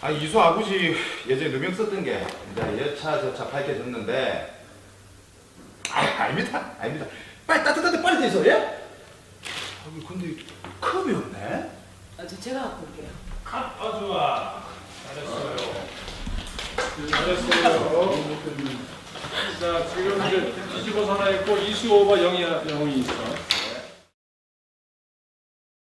아 이수 아버지 예전에 누명 썼던 게 이제 여차 저차 밝혀졌는데 아 아닙니다. 아닙니다. 빨리 따뜻한데 빨리 돼서 예? 아니 근데 컵이 없네 아, 저 제가 갖고 올게요. 아 좋아. 잘했어요. 잘했어요. 자 지금 이제 뒤집어 살아 있고 이수 오버 0이 0이 있어